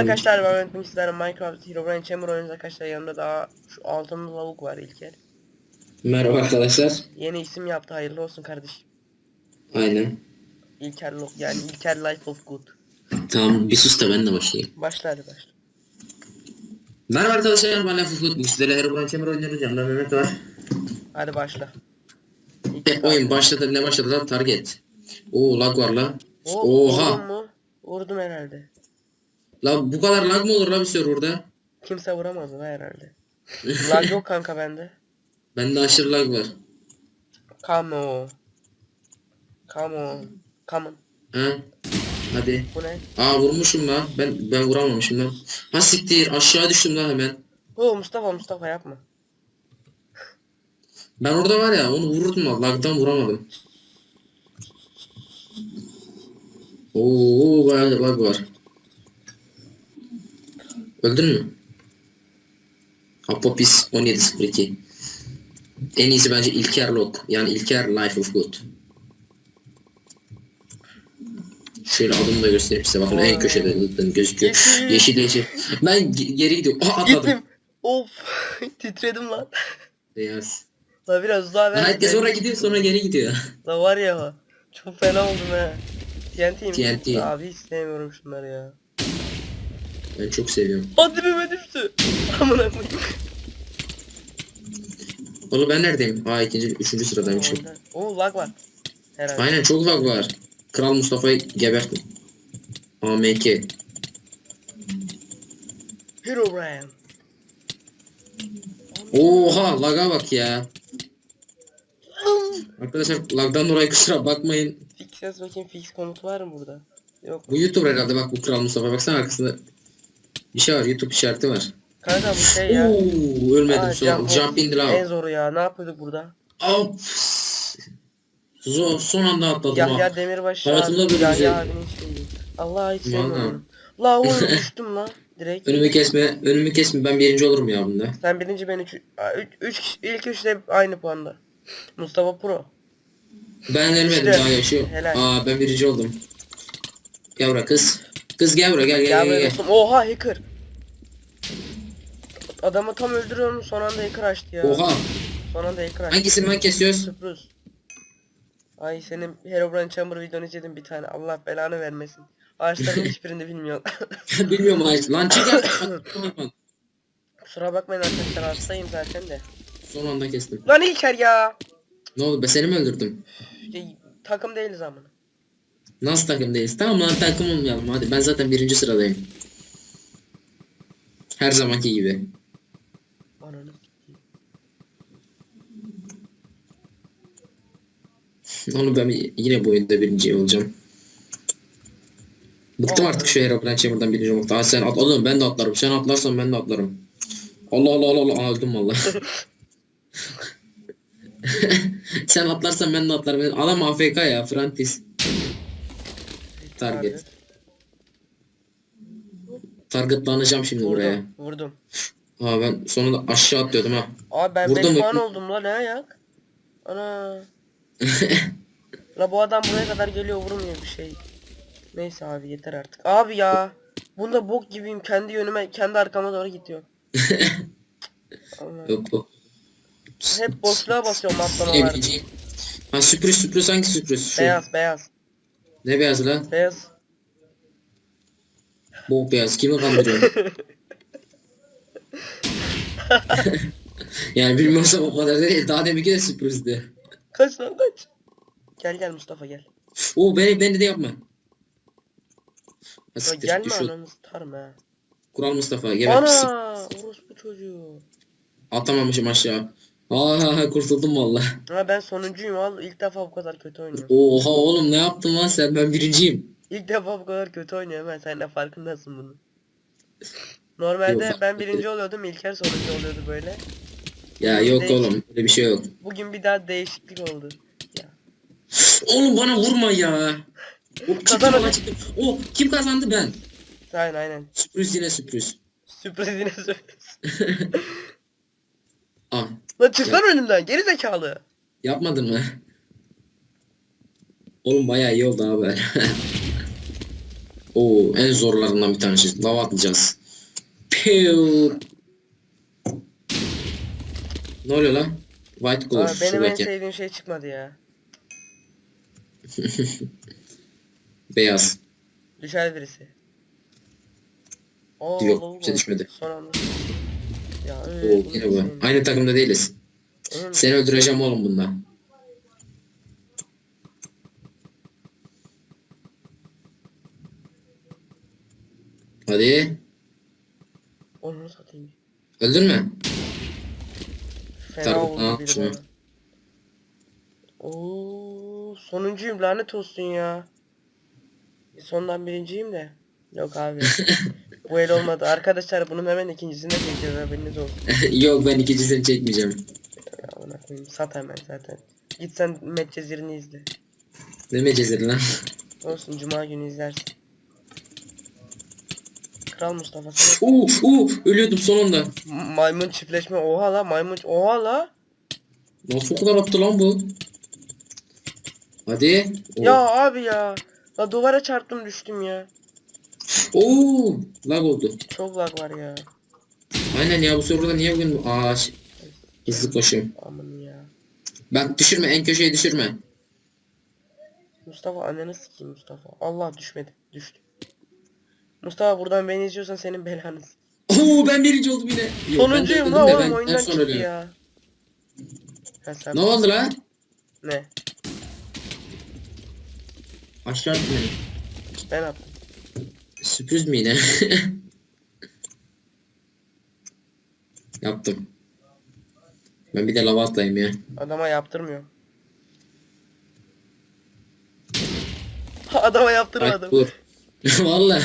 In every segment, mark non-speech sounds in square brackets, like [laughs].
arkadaşlar ben Mehmet sizlerle Minecraft Herobrine Chamber oynuyoruz arkadaşlar yanımda daha şu altın lavuk var İlker. Merhaba arkadaşlar. Yeni isim yaptı hayırlı olsun kardeşim. Aynen. İlker Lo yani İlker Life of Good. Tamam bir sus da ben de başlayayım. Başla hadi başla. Merhaba arkadaşlar ben Lafı Futbol. Sizlerle Herobrine Chamber oynuyoruz. Yanımda Mehmet var. Hadi başla. E, oyun başladı ne başladı lan target. Oo lag var la. O, Oha. Vurdum herhalde. La bu kadar lag mı olur la bir serverda? Kimse vuramaz lan herhalde. [laughs] Lag yok kanka bende. Bende aşırı lag var. Come on. Come on. Come on. Ha? Hadi. Bu ne? Aa vurmuşum lan. Ben ben vuramamışım lan. Ha siktir aşağı düştüm lan hemen. Oo Mustafa Mustafa yapma. Ben orada var ya onu vururdum lan. Lagdan vuramadım. Oo bayağı lag var. Öldün mü? Apopis 1702. En iyisi bence İlker Lok. Yani İlker Life of Good. Şöyle adımı da göstereyim size. Bakın en köşede gözüküyor. Yeşil. Yeşil. Ben ge- geri gidiyorum. Aa atladım. Gittim. Of. [laughs] Titredim lan. Beyaz. La biraz daha ver. Herkes oraya gidiyor sonra geri gidiyor. [laughs] La var ya. Çok fena oldum ha. TNT mi? TNT. Abi hiç sevmiyorum şunları ya. Ben çok seviyorum. Hadi dibime düştü. Amına koyayım. Oğlum ben neredeyim? Aa ikinci, üçüncü sıradaymışım. Oo lag var. Herhalde. Aynen çok lag var. Kral Mustafa'yı geberttim. AMK. Hero Brian. Oha laga bak ya. Arkadaşlar lagdan dolayı kusura bakmayın. Fix yaz bakayım fix komutu var mı burada? Yok. Bu YouTube herhalde bak bu Kral Mustafa. Baksana arkasında bir şey var. YouTube işareti var. Kanka bu şey ya. Oo, ölmedim Aa, son. Jump, in the En zoru ya. Ne yapıyorduk burada? Hop. Zor, son anda atladım ha. Yahya Demirbaş Hayatımda böyle abinin şeyi. Allah hiç sevmiyorum. La oğlum [laughs] düştüm la. Direkt. Önümü kesme, önümü kesme. Ben birinci olurum ya bunda. Sen birinci ben üç, üç, üç ilk üçte aynı puanda. Mustafa Pro. Ben ölmedim İşte, daha yaşıyor. helal. Aa ben birinci oldum. Gel buraya kız. Kız gel buraya gel gel Gel gel. Oha hacker. Adamı tam öldürüyorum son anda hacker açtı ya. Oha. Son anda hacker açtı. Hangisinden kesiyoruz? Sürpriz. Ay senin Herobrine Chamber videonu izledim bir tane. Allah belanı vermesin. Ağaçların [laughs] hiçbirini bilmiyorum. [laughs] Bilmiyorum hayır. Lan çık ya. Kusura bakmayın arkadaşlar hastayım zaten de. Son anda kestim. Lan İlker ya. Ne oldu be seni mi öldürdüm? İşte, takım değiliz ama. Nasıl takım değiliz? Tamam lan takım olmayalım hadi. Ben zaten birinci sıradayım. Her zamanki gibi. Ananı. Onu ben yine bu oyunda birinci olacağım. Bıktım artık şu Aeroplan Chamber'dan birinci olmaktan. Aa, sen at oğlum ben de atlarım. Sen atlarsan ben de atlarım. Allah Allah Allah Allah öldüm valla. [laughs] sen atlarsan ben de atlarım. Adam AFK ya Frantis. Target. Targetlanacağım şimdi buraya. Vurdum. Aa ben sonunda aşağı atlıyordum ha. Abi ben 5 mu? puan oldum la ne ayak? Ana. [laughs] la bu adam buraya kadar geliyor vurmuyor bir şey. Neyse abi yeter artık. Abi ya. Bunda bok gibiyim kendi yönüme kendi arkama doğru gidiyor. Yok yok. Hep boşluğa basıyorum atlama Ne var. bileceğim. Ha sürpriz sürpriz hangi sürpriz? Şu. Beyaz beyaz. Ne beyazı lan? Beyaz. Bok beyaz. Kimi kandırıyorsun? [laughs] [laughs] yani bilmiyorsam o kadar değil. Daha deminki de sürprizdi. Kaç lan kaç. Gel gel Mustafa gel. Oo beni, beni de yapma. Ya siktir, gelme düşün. ananı tutarım ha. Kural Mustafa. Geber pislik. Ana! Orospu çocuğu. Atamamışım aşağı. Aa kurtuldum valla. Ha ben sonuncuyum al. İlk defa bu kadar kötü oynuyorum. Oha oğlum ne yaptın lan sen? Ben birinciyim. İlk defa bu kadar kötü oynuyorum ben. Sen de farkındasın bunun. Normalde Yok, ben birinci oluyordum. İlker sonuncu oluyordu böyle. Ya yok oğlum. Öyle bir şey yok. Bugün bir daha değişiklik oldu. Ya. Oğlum bana vurma ya. O Kazanamadım. çıktı. O kim kazandı ben? Aynen aynen. Sürpriz yine sürpriz. Sürpriz yine sürpriz. Aa [laughs] Lan çıksana önümden geri zekalı. yapmadın mı? Oğlum bayağı iyi oldu abi. [laughs] Oo en zorlarından bir tanesi. Lava atlayacağız. Piu. Ne oluyor lan? White color Aa, benim en şuradaki. sevdiğim şey çıkmadı ya. [laughs] Beyaz. Düşer birisi. Oo, Yok, şey oldu. düşmedi. Son anda. Ya Oo öyle. yine bu. Aynı takımda değiliz. Seni öldüreceğim oğlum bunda. Hadi. Onu satayım. Öldün mü? Fena Tabii, oldu şunu. bana. Oo, sonuncuyum lanet olsun ya. Sondan birinciyim de. Yok abi. [laughs] Bu el olmadı. Arkadaşlar bunun hemen ikincisini de çekeceğiz haberiniz olsun. [laughs] Yok ben ikincisini çekmeyeceğim. Ya ona koyayım sat hemen zaten. Git sen Medcezir'ini izle. Ne mecezir lan? Olsun cuma günü izlersin. Kral Mustafa Uuu uuu ölüyordum sonunda. Maymun çiftleşme oha la maymun oha la. Nasıl o kadar yaptı lan bu? Hadi. Oo. Ya abi ya. La duvara çarptım düştüm ya. Oo, lag oldu. Çok lag var ya. Aynen ya bu serverda niye bugün aa hızlı koşayım. Aman ya. Ben düşürme en köşeye düşürme. Mustafa anneni sikeyim Mustafa. Allah düşmedi. Düştü. Mustafa buradan beni izliyorsan senin belanı. s- Oo ben birinci oldum yine. Yok, Sonuncuyum la oğlum oyundan çıktı ya. Ha, sen Ne oldu lan? Ne? Aşağı beni. Ben attım. Sürpriz mi yine? [laughs] Yaptım. Ben bir de lava atlayayım ya. Adama yaptırmıyor. [laughs] Adama yaptırmadım. dur. [laughs] Valla.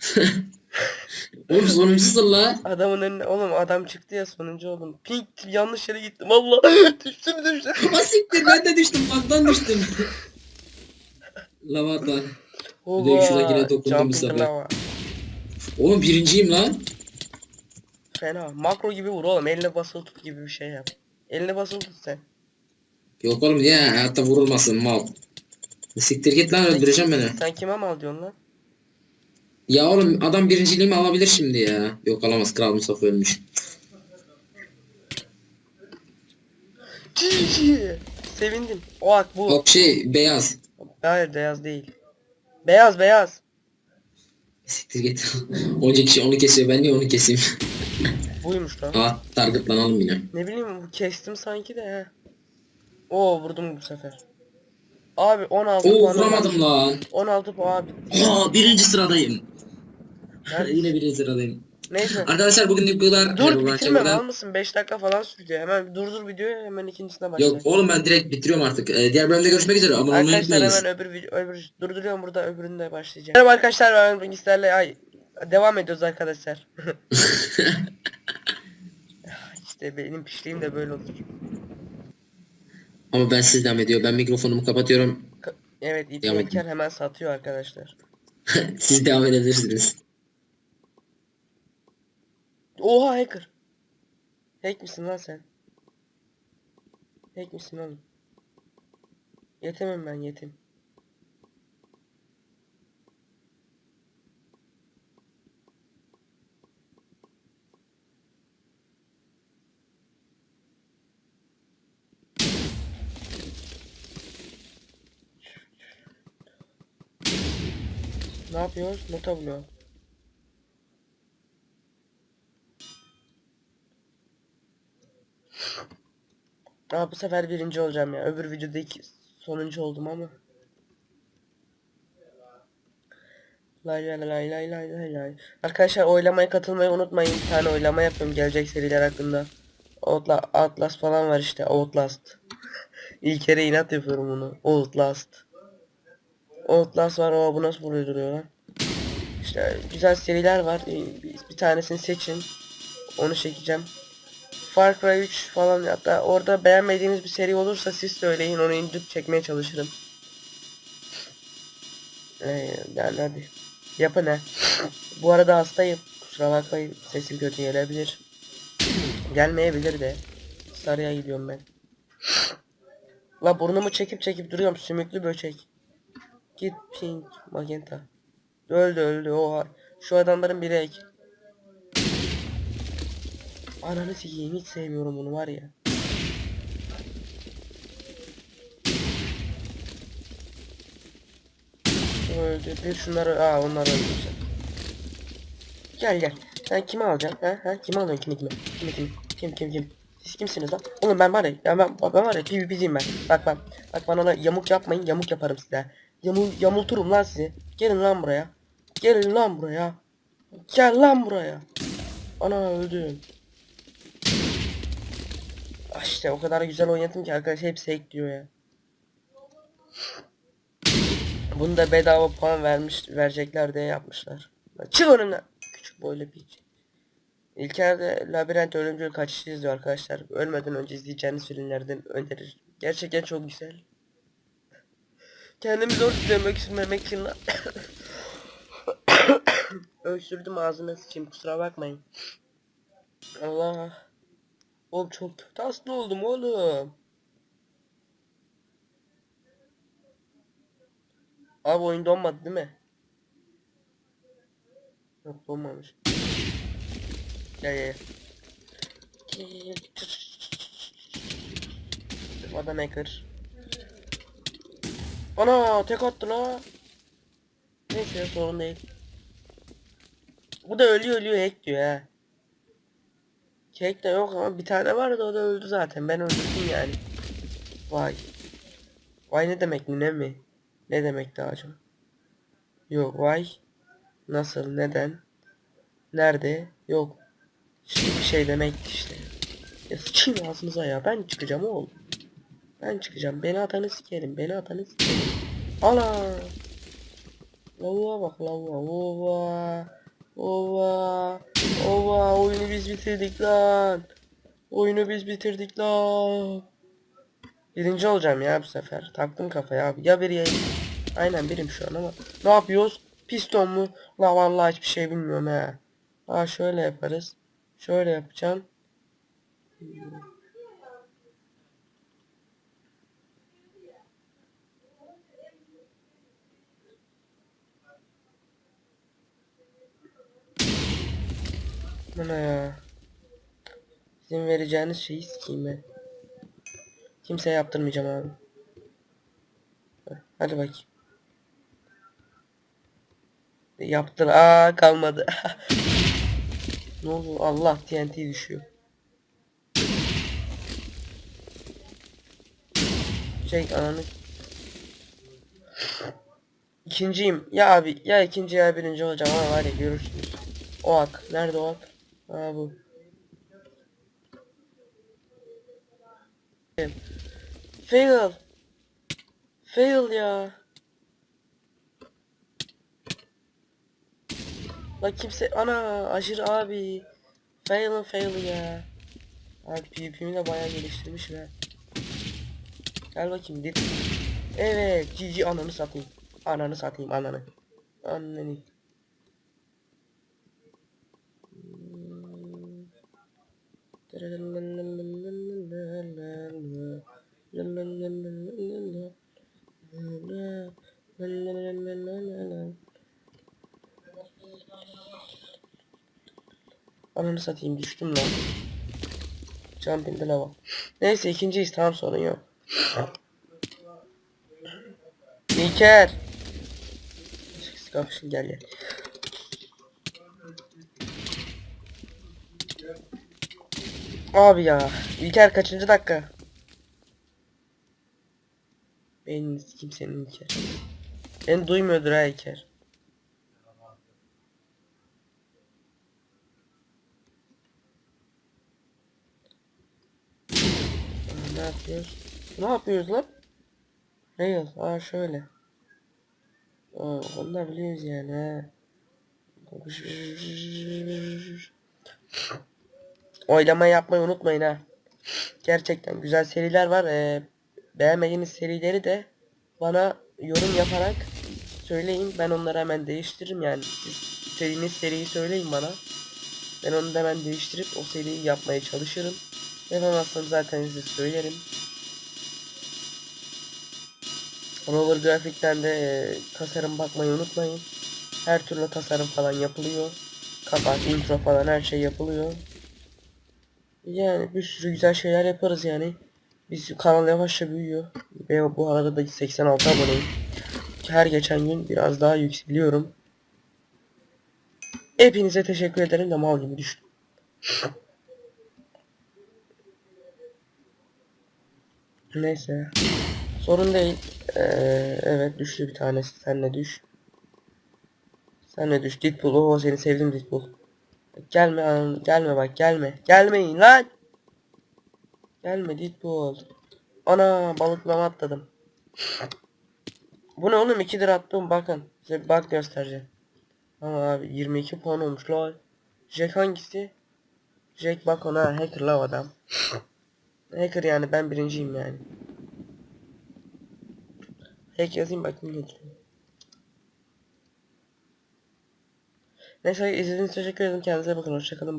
[laughs] Oğlum sonuncusun la. Adamın önüne oğlum adam çıktı ya sonuncu oldum. Pink yanlış yere gittim Allah [laughs] düştüm düştüm. Asiktir ben de düştüm baktan düştüm. lava atla. Bir de şuna yine dokundum bu sefer. lava. Oğlum birinciyim lan. Fena. Makro gibi vur oğlum. Eline basılı tut gibi bir şey yap. Eline basılı tut sen. Yok oğlum niye hayatta vurulmasın mal. Siktir git lan öldüreceğim beni. Sen kime mal diyorsun lan? Ya oğlum adam birinciliğimi alabilir şimdi ya. Yok alamaz Kral Mustafa ölmüş. [laughs] Sevindim. O ak bu. Bak şey beyaz. Hayır beyaz değil. Beyaz beyaz. Siktir git. [laughs] Onca kişi onu kesiyor ben niye onu keseyim? [laughs] Buymuş lan. Aa targetlanalım yine. Ne bileyim kestim sanki de he. Oo vurdum bu sefer. Abi 16 Oo vuramadım lan. 16 puan bitti. Aa birinci sıradayım. Nerede? Yine birinci sıradayım. Neyse. Arkadaşlar bugün bu kadar. Dur Herobrine bitirme mal mısın? 5 dakika falan sürüyor. Hemen bir durdur videoyu hemen ikincisine başla. Yok oğlum ben direkt bitiriyorum artık. Ee, diğer bölümde görüşmek üzere. Abone olmayı Arkadaşlar unutmayınız. hemen öbür video öbür durduruyorum burada öbüründe başlayacağım. Merhaba arkadaşlar ben bilgisayarla ay devam ediyoruz arkadaşlar. [laughs] [laughs] işte benim pişliğim de böyle olur. Ama ben siz devam ediyor. Ben mikrofonumu kapatıyorum. Ka- Evet Devam edin. İlker hemen satıyor arkadaşlar. [laughs] siz devam edebilirsiniz. Oha hacker. Hack misin lan sen? Hack misin oğlum? Yetemem ben yetim. Ne yapıyoruz? Nota buluyor. Aa, bu sefer birinci olacağım ya. Öbür videoda iki sonuncu oldum ama. Lay lay lay lay lay lay lay. Arkadaşlar oylamaya katılmayı unutmayın. Bir tane oylama yapıyorum gelecek seriler hakkında. Outla Outlast falan var işte. Outlast. [laughs] İlk kere inat yapıyorum bunu. Outlast. Outlast var ama bu nasıl vuruyor duruyor lan? İşte güzel seriler var. Bir, bir tanesini seçin. Onu çekeceğim. Far Cry 3 falan hatta orada beğenmediğiniz bir seri olursa siz söyleyin onu indirip çekmeye çalışırım. Ee, yani hadi. Yapın he. Bu arada hastayım. Kusura bakmayın sesim kötü gelebilir. Gelmeyebilir de. Sarıya gidiyorum ben. La burnumu çekip çekip duruyorum sümüklü böcek. Git pink magenta. Öldü öldü oha. Şu adamların biri ek. Ananı sikeyim hiç sevmiyorum bunu var ya. Öldü. Bir şunları aa onlar öldü. Gel gel. Sen kimi alacaksın? Ha ha kimi alıyorsun kimi kimi? Kimi kimi? Kim kim kim? Siz kimsiniz lan? Oğlum ben var ya, ya ben, ben var ya PvP'ciyim ben. Bak bak. Bak bana öyle yamuk yapmayın yamuk yaparım size. Yamul, yamulturum lan sizi. Gelin lan buraya. Gelin lan buraya. Gel lan buraya. Ana öldüm. İşte o kadar güzel oynadım ki arkadaş hepsi ekliyor ya. Bunu da bedava puan vermiş verecekler diye yapmışlar. Çık önümden. Küçük boylu bir İlker de labirent ölümcül kaçışı izliyor arkadaşlar. Ölmeden önce izleyeceğiniz filmlerden önerir. Gerçekten çok güzel. Kendimi zor tutuyorum öksürmemek için. [coughs] Öksürdüm ağzına sıçayım kusura bakmayın. Allah. Oğlum çok kötü hasta oldum oğlum. Abi oyun donmadı değil mi? Yok donmamış. Gel gel gel. Adam hacker. Ana tek attı la. Neyse sorun değil. Bu da ölüyor ölüyor hack diyor ha. Hack de yok ama bir tane vardı o da öldü zaten. Ben öldürdüm yani. Vay. Vay ne demek ne mi? Ne demek daha çok? Yok vay. Nasıl neden? Nerede? Yok. Şimdi bir şey demek işte. Ya sıçayım ağzınıza ya. Ben çıkacağım oğlum. Ben çıkacağım. Beni atanı sikerim. Beni atanı sikerim. Ana. Lavuğa bak lavuğa. Ova. Ova. Bitirdik lan. Oyunu biz bitirdik lan. Birinci olacağım ya bu sefer. Taktım kafaya abi. Ya bir yayın. Aynen birim şu an ama. Ne yapıyoruz? Piston mu? La vallahi hiçbir şey bilmiyorum ha. Ha şöyle yaparız. Şöyle yapacağım. Bu ne ya? Sizin vereceğiniz şeyi sikeyim ben. Kimseye yaptırmayacağım abi. Hadi bakayım. Yaptır. Aa kalmadı. [laughs] ne oldu? Allah TNT düşüyor. Şey ananı. İkinciyim. Ya abi ya ikinci ya birinci olacağım ama var ya görürsünüz. O. Nerede o? Ha bu. Fail. Fail ya. La kimse ana aşırı abi. Fail'ın fail'ı ya. Abi PvP'mi de bayağı geliştirmiş ve. Gel bakayım dit. Evet GG ananı satayım. Ananı satayım ananı. Anneni. Ananı satayım düştüm lan. Jump in the lava. Neyse ikinciyiz tamam sorun yok. İlker. Kapışın gel gel. Abi ya. İlker kaçıncı dakika? Benim kimsenin İlker. Beni duymuyordur ha İlker. Ne yapıyoruz? Ne yapıyoruz lan? Rail. Aa şöyle. Aa, onu da biliyoruz yani ha. Oylama yapmayı unutmayın ha. Gerçekten güzel seriler var. Ee, beğenmediğiniz serileri de bana yorum yaparak söyleyin. Ben onları hemen değiştiririm yani. Siz istediğiniz seriyi söyleyin bana. Ben onu da hemen değiştirip o seriyi yapmaya çalışırım. Yapamazsam zaten size söylerim. Rover Grafik'ten de e, tasarım bakmayı unutmayın. Her türlü tasarım falan yapılıyor. Kapak, intro falan her şey yapılıyor. Yani bir sürü güzel şeyler yaparız yani. Biz kanal yavaşça büyüyor. Ve bu arada da 86 aboneyim. Her geçen gün biraz daha yükseliyorum. Hepinize teşekkür ederim de mal gibi düştüm. Neyse. Sorun değil. Ee, evet düştü bir tanesi. Sen ne düş. Sen ne düş. Deadpool. Oo seni sevdim Deadpool. Gelme gelme bak gelme. Gelmeyin lan. Gelme Deadpool. Ana balıklama atladım. Bu ne oğlum 2 lira attım bakın. Size bir bak göstereceğim. Ama abi 22 puan olmuş lol. Jack hangisi? Jack bak ona hacker la o adam. hacker yani ben birinciyim yani. Hack yazayım bakayım ne diyor. Neyse izlediğiniz için teşekkür ederim. Kendinize bakın. Hoşçakalın.